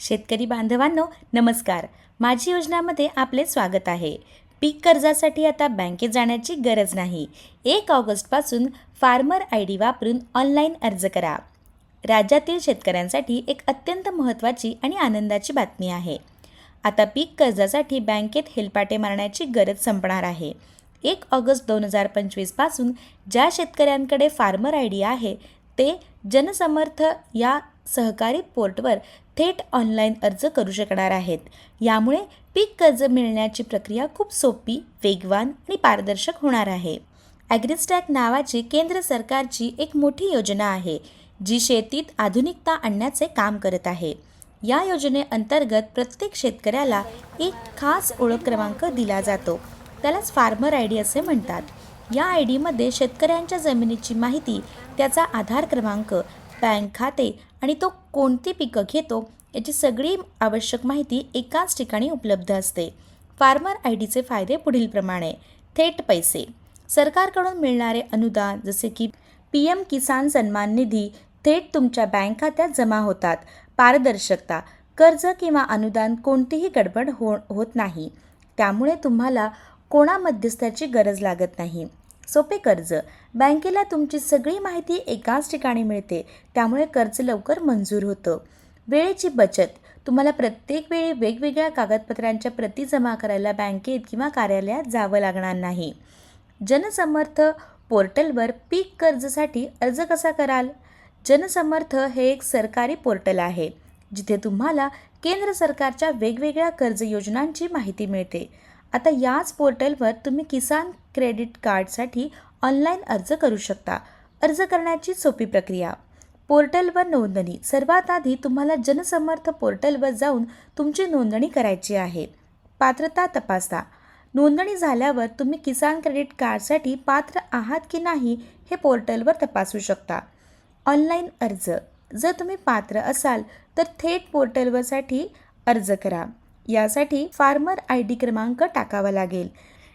शेतकरी बांधवांनो नमस्कार. माझी योजनामध्ये आपले स्वागत आहे. पीक कर्जासाठी आता बँकेत जाण्याची गरज नाही. एक ऑगस्टपासून फार्मर आय डी वापरून ऑनलाईन अर्ज करा. राज्यातील शेतकऱ्यांसाठी एक अत्यंत महत्त्वाची आणि आनंदाची बातमी आहे. आता पीक कर्जासाठी बँकेत हेलपाटे मारण्याची गरज संपणार आहे. एक ऑगस्ट दोन हजार पंचवीसपासून ज्या शेतकऱ्यांकडे फार्मर आय डी आहे ते जनसमर्थ या सहकारी पोर्टवर थेट ऑनलाईन अर्ज करू शकणार आहेत. यामुळे पीक कर्ज मिळण्याची प्रक्रिया खूप सोपी वेगवान आणि पारदर्शक होणार आहे. ॲग्रिस्टॅक नावाची केंद्र सरकारची एक मोठी योजना आहे जी शेतीत आधुनिकता आणण्याचे काम करत आहे. या योजनेअंतर्गत प्रत्येक शेतकऱ्याला एक खास ओळख क्रमांक दिला जातो. त्यालाच फार्मर आय डी असे म्हणतात. या आय डीमध्ये शेतकऱ्यांच्या जमिनीची माहिती त्याचा आधार क्रमांक बँक खाते आणि तो कोणती पिकं घेतो याची सगळी आवश्यक माहिती एकाच ठिकाणी उपलब्ध असते. फार्मर आय डीचे फायदे पुढीलप्रमाणे थेट पैसे. सरकारकडून मिळणारे अनुदान जसे की पी एम किसान सन्मान निधी थेट तुमच्या बँक खात्यात जमा होतात. पारदर्शकता. कर्ज किंवा अनुदान कोणतीही गडबड हो होत नाही. त्यामुळे तुम्हाला कोणा मध्यस्थाची गरज लागत नाही. सोपे कर्ज. बँकेला तुमची सगळी माहिती एकाच ठिकाणी मिळते. त्यामुळे कर्ज लवकर मंजूर होतं. वेळेची बचत. तुम्हाला प्रत्येक वेळी वेगवेगळ्या कागदपत्रांच्या प्रती जमा करायला बँकेत किंवा कार्यालयात जावं लागणार नाही. जनसमर्थ पोर्टलवर पीक कर्जसाठी अर्ज कसा कराल? जनसमर्थ हे एक सरकारी पोर्टल आहे जिथे तुम्हाला केंद्र सरकारच्या वेगवेगळ्या कर्ज योजनांची माहिती मिळते. आता याच पोर्टलवर तुम्ही किसान क्रेडिट कार्डसाठी ऑनलाईन अर्ज करू शकता. अर्ज करण्याची सोपी प्रक्रिया. पोर्टलवर नोंदणी. सर्वात आधी तुम्हाला जनसमर्थ पोर्टलवर जाऊन तुमची नोंदणी करायची आहे. पात्रता तपासा नोंदणी झाल्यावर तुम्ही किसान क्रेडिट कार्डसाठी पात्र आहात की नाही हे पोर्टलवर तपासू शकता. ऑनलाईन अर्ज. जर तुम्ही पात्र असाल तर थेट पोर्टलवरसाठी अर्ज करा. यासाठी फार्मर आय डी क्रमांक टाकावा लागेल.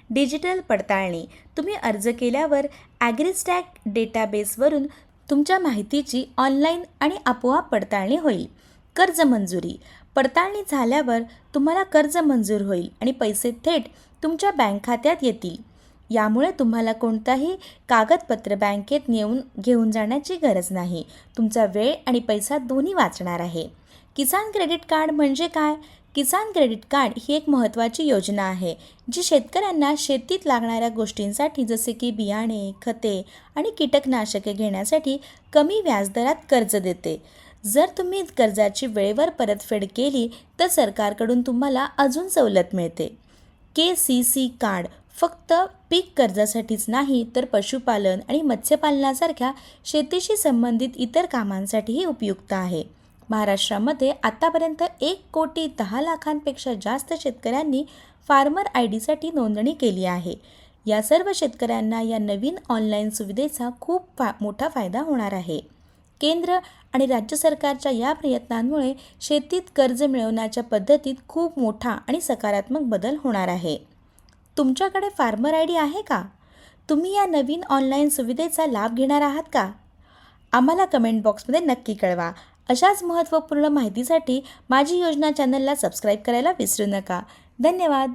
डिजिटल पडताळणी. तुम्ही अर्ज केल्यावर ॲग्रिस्टॅक डेटाबेसवरून तुमच्या माहितीची ऑनलाईन आणि आपोआप पडताळणी होईल. कर्ज मंजुरी. पडताळणी झाल्यावर तुम्हाला कर्ज मंजूर होईल आणि पैसे थेट तुमच्या बँक खात्यात येतील. यामुळे तुम्हाला कोणताही कागदपत्र बँकेत नेऊन घेऊन जाण्याची गरज नाही. तुमचा वेळ आणि पैसा दोन्ही वाचणार आहे. किसान क्रेडिट कार्ड म्हणजे काय? किसान क्रेडिट कार्ड ही एक महत्त्वाची योजना आहे जी शेतकऱ्यांना शेतीत लागणाऱ्या गोष्टींसाठी जसे की बियाणे खते आणि कीटकनाशके घेण्यासाठी कमी व्याजदरात कर्ज देते. जर तुम्ही कर्जाची वेळेवर परतफेड केली तर सरकारकडून तुम्हाला अजून सवलत मिळते. के सी सी कार्ड फक्त पीक कर्जासाठीच नाही तर पशुपालन आणि मत्स्यपालनासारख्या शेतीशी संबंधित इतर कामांसाठीही उपयुक्त आहे. महाराष्ट्रामध्ये आतापर्यंत एक कोटी दहा लाखांपेक्षा जास्त शेतकऱ्यांनी फार्मर आय डीसाठी नोंदणी केली आहे. या सर्व शेतकऱ्यांना या नवीन ऑनलाईन सुविधेचा खूप फा मोठा फायदा होणार आहे. केंद्र आणि राज्य सरकारच्या या प्रयत्नांमुळे शेतीत कर्ज मिळवण्याच्या पद्धतीत खूप मोठा आणि सकारात्मक बदल होणार आहे. तुमच्याकडे फार्मर आय डी आहे का? तुम्ही या नवीन ऑनलाईन सुविधेचा लाभ घेणार आहात का? आम्हाला कमेंट बॉक्समध्ये नक्की कळवा. अशाच महत्त्वपूर्ण माहितीसाठी माझी योजना चॅनलला सबस्क्राईब करायला विसरू नका. धन्यवाद.